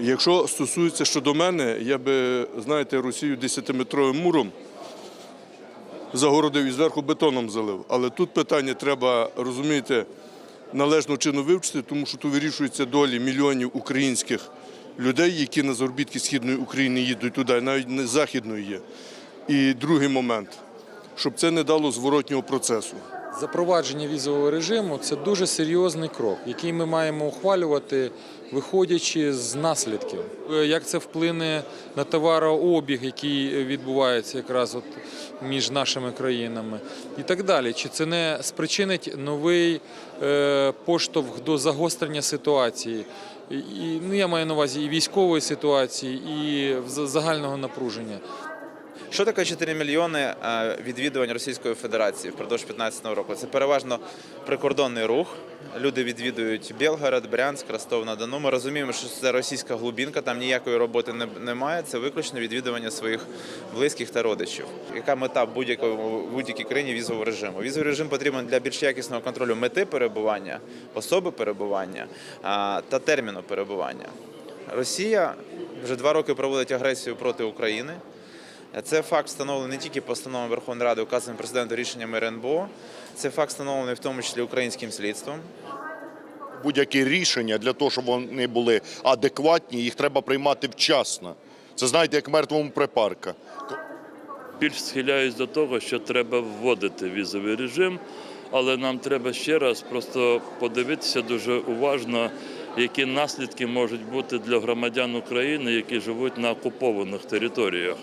Якщо стосується щодо мене, я би, знаєте, Росію 10-метровим муром загородив і зверху бетоном залив. Але тут питання треба, розумієте, належно чинно вивчити, тому що тут вирішуються долі мільйонів українських людей, які на заробітки Східної України їдуть туди, навіть не Західної є. І другий момент, щоб це не дало зворотнього процесу. Запровадження візового режиму це дуже серйозний крок, який ми маємо ухвалювати, виходячи з наслідків. Е, Як це вплине на товарообіг, який відбувається якраз от між нашими країнами, і так далі. Чи це не спричинить новий е, поштовх до загострення ситуації? І, ну, я маю на увазі і військової ситуації, і загального напруження. Що таке 4 мільйони е, відвідувань Російської Федерації впродовж 2015 року? Це переважно прикордонний рух. Люди відвідують Білгород, Брянськ, Ростов-на-Дону. Ми розуміємо, що це російська глубінка, там ніякої роботи не- немає. Це виключно відвідування своїх близьких та родичів. Яка мета будь-якого будь-якій країні візового режиму? Візовий режим потрібен для більш якісного контролю мети перебування, особи перебування та терміну перебування. Росія вже два роки проводить агресію проти України. Це факт встановлений не тільки постановою Верховної Ради, указаним президентом рішенням РНБО. Це факт встановлений в тому числі українським слідством. будь-які рішення для того, щоб вони були адекватні, їх треба приймати вчасно. Це знаєте, як мертвому припарка. більш схиляюсь до того, що треба вводити візовий режим, але нам треба ще раз просто подивитися дуже уважно, які наслідки можуть бути для громадян України, які живуть на окупованих територіях.